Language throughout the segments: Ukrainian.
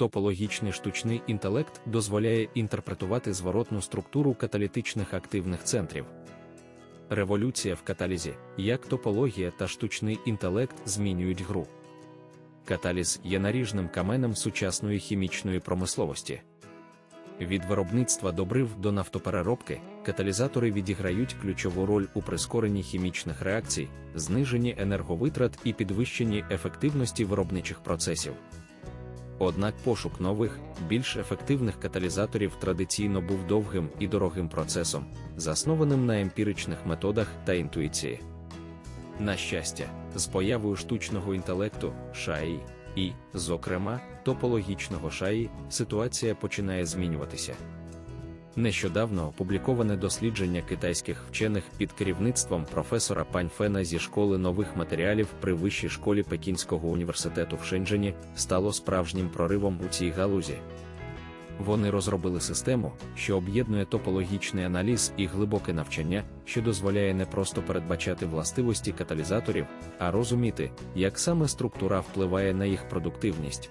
Топологічний штучний інтелект дозволяє інтерпретувати зворотну структуру каталітичних активних центрів. Революція в каталізі, як топологія та штучний інтелект змінюють гру. Каталіз є наріжним каменем сучасної хімічної промисловості. Від виробництва добрив до нафтопереробки каталізатори відіграють ключову роль у прискоренні хімічних реакцій, зниженні енерговитрат і підвищенні ефективності виробничих процесів. Однак пошук нових, більш ефективних каталізаторів традиційно був довгим і дорогим процесом, заснованим на емпіричних методах та інтуїції. На щастя, з появою штучного інтелекту, шаї, і, зокрема, топологічного шаї, ситуація починає змінюватися. Нещодавно опубліковане дослідження китайських вчених під керівництвом професора Паньфена зі школи нових матеріалів при вищій школі Пекінського університету в Шенджені стало справжнім проривом у цій галузі. Вони розробили систему, що об'єднує топологічний аналіз і глибоке навчання, що дозволяє не просто передбачати властивості каталізаторів, а розуміти, як саме структура впливає на їх продуктивність.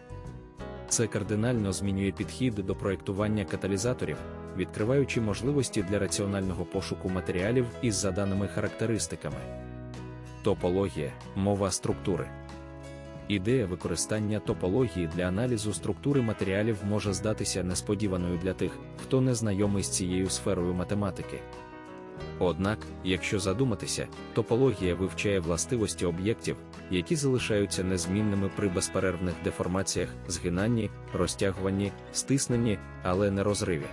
Це кардинально змінює підхід до проєктування каталізаторів, відкриваючи можливості для раціонального пошуку матеріалів із заданими характеристиками. Топологія мова структури. Ідея використання топології для аналізу структури матеріалів може здатися несподіваною для тих, хто не знайомий з цією сферою математики. Однак, якщо задуматися, топологія вивчає властивості об'єктів, які залишаються незмінними при безперервних деформаціях, згинанні, розтягуванні, стисненні, але не розриві.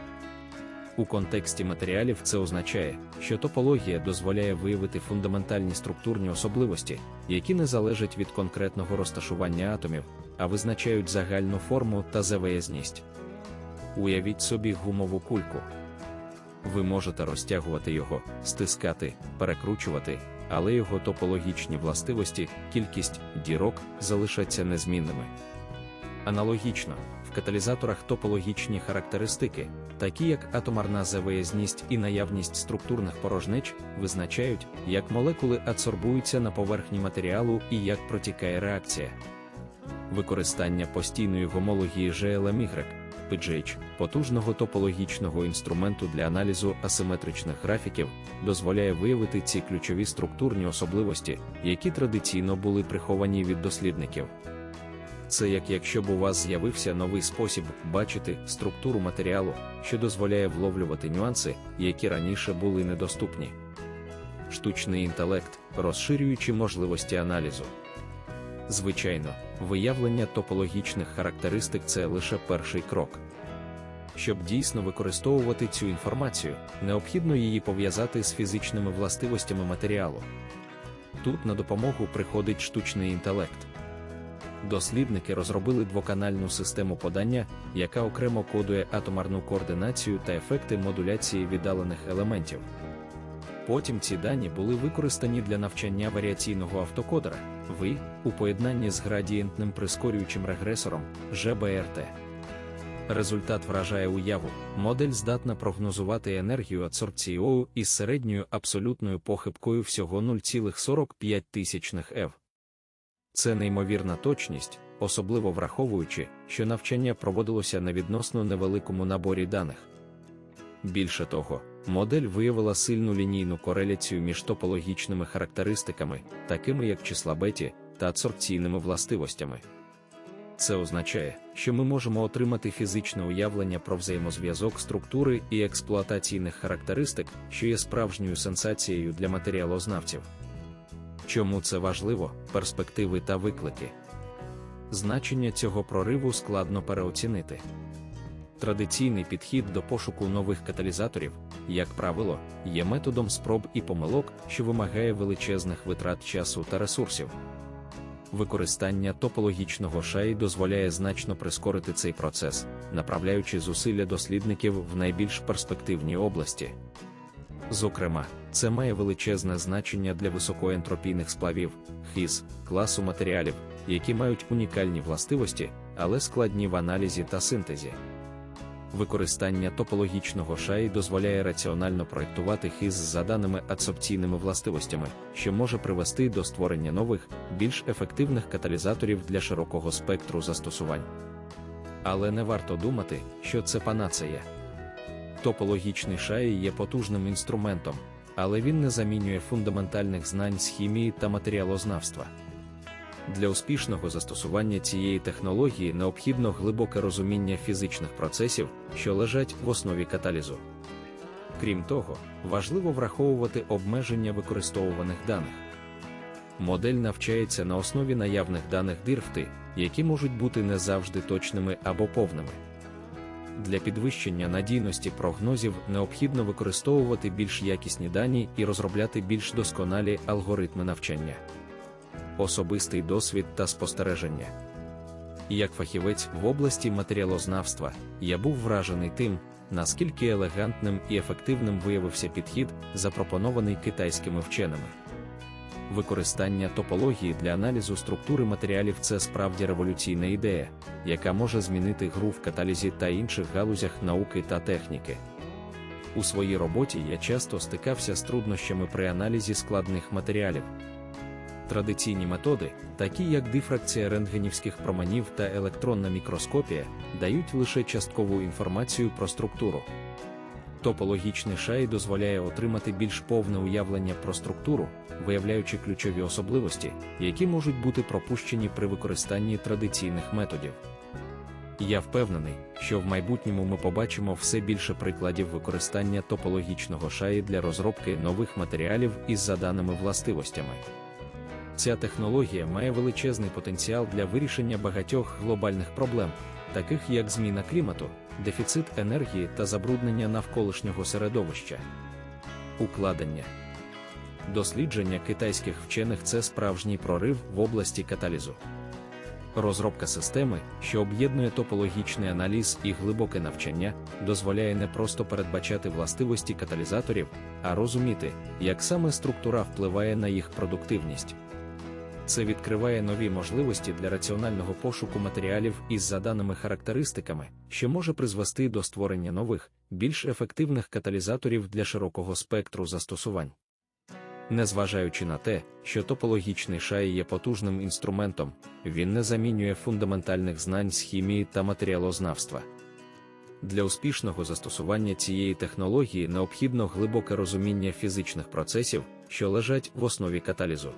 У контексті матеріалів це означає, що топологія дозволяє виявити фундаментальні структурні особливості, які не залежать від конкретного розташування атомів, а визначають загальну форму та завиязність. Уявіть собі гумову кульку. Ви можете розтягувати його, стискати, перекручувати, але його топологічні властивості, кількість дірок залишаться незмінними. Аналогічно, в каталізаторах топологічні характеристики, такі як атомарна завиязність і наявність структурних порожнеч, визначають, як молекули адсорбуються на поверхні матеріалу і як протікає реакція. Використання постійної гомології GLMY, PGH, потужного топологічного інструменту для аналізу асиметричних графіків, дозволяє виявити ці ключові структурні особливості, які традиційно були приховані від дослідників. Це як якщо б у вас з'явився новий спосіб бачити структуру матеріалу, що дозволяє вловлювати нюанси, які раніше були недоступні. Штучний інтелект, розширюючи можливості аналізу. Звичайно, виявлення топологічних характеристик це лише перший крок. Щоб дійсно використовувати цю інформацію, необхідно її пов'язати з фізичними властивостями матеріалу. Тут на допомогу приходить штучний інтелект. Дослідники розробили двоканальну систему подання, яка окремо кодує атомарну координацію та ефекти модуляції віддалених елементів. Потім ці дані були використані для навчання варіаційного автокодера ви у поєднанні з градієнтним прискорюючим регресором ЖБРТ. Результат вражає уяву, модель здатна прогнозувати енергію адсорбції ОУ із середньою абсолютною похибкою всього 0,45 тисячних ЕВ. Це неймовірна точність, особливо враховуючи, що навчання проводилося на відносно невеликому наборі даних. Більше того, модель виявила сильну лінійну кореляцію між топологічними характеристиками, такими як числа беті, та адсорбційними властивостями. Це означає, що ми можемо отримати фізичне уявлення про взаємозв'язок структури і експлуатаційних характеристик, що є справжньою сенсацією для матеріалознавців. Чому це важливо, перспективи та виклики? Значення цього прориву складно переоцінити. Традиційний підхід до пошуку нових каталізаторів, як правило, є методом спроб і помилок, що вимагає величезних витрат часу та ресурсів. Використання топологічного шаї дозволяє значно прискорити цей процес, направляючи зусилля дослідників в найбільш перспективні області. Зокрема, це має величезне значення для високоентропійних сплавів, хіз, класу матеріалів, які мають унікальні властивості, але складні в аналізі та синтезі. Використання топологічного шаї дозволяє раціонально проєктувати хіз з заданими адсорбційними властивостями, що може привести до створення нових, більш ефективних каталізаторів для широкого спектру застосувань. Але не варто думати, що це панацея. Топологічний шаї є потужним інструментом, але він не замінює фундаментальних знань з хімії та матеріалознавства. Для успішного застосування цієї технології необхідно глибоке розуміння фізичних процесів, що лежать в основі каталізу. Крім того, важливо враховувати обмеження використовуваних даних. Модель навчається на основі наявних даних дирфти, які можуть бути не завжди точними або повними. Для підвищення надійності прогнозів необхідно використовувати більш якісні дані і розробляти більш досконалі алгоритми навчання. Особистий досвід та спостереження. Як фахівець в області матеріалознавства, я був вражений тим, наскільки елегантним і ефективним виявився підхід, запропонований китайськими вченими. Використання топології для аналізу структури матеріалів це справді революційна ідея, яка може змінити гру в каталізі та інших галузях науки та техніки. У своїй роботі я часто стикався з труднощами при аналізі складних матеріалів. Традиційні методи, такі як дифракція рентгенівських променів та електронна мікроскопія, дають лише часткову інформацію про структуру. Топологічний шай дозволяє отримати більш повне уявлення про структуру, виявляючи ключові особливості, які можуть бути пропущені при використанні традиційних методів. Я впевнений, що в майбутньому ми побачимо все більше прикладів використання топологічного шаї для розробки нових матеріалів із заданими властивостями. Ця технологія має величезний потенціал для вирішення багатьох глобальних проблем, таких як зміна клімату, дефіцит енергії та забруднення навколишнього середовища. Укладення дослідження китайських вчених це справжній прорив в області каталізу. Розробка системи, що об'єднує топологічний аналіз і глибоке навчання, дозволяє не просто передбачати властивості каталізаторів, а розуміти, як саме структура впливає на їх продуктивність. Це відкриває нові можливості для раціонального пошуку матеріалів із заданими характеристиками, що може призвести до створення нових, більш ефективних каталізаторів для широкого спектру застосувань. Незважаючи на те, що топологічний шай є потужним інструментом, він не замінює фундаментальних знань з хімії та матеріалознавства. Для успішного застосування цієї технології необхідно глибоке розуміння фізичних процесів, що лежать в основі каталізу.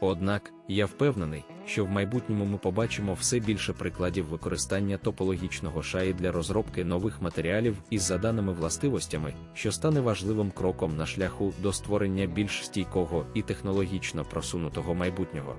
Однак, я впевнений, що в майбутньому ми побачимо все більше прикладів використання топологічного шаї для розробки нових матеріалів із заданими властивостями, що стане важливим кроком на шляху до створення більш стійкого і технологічно просунутого майбутнього.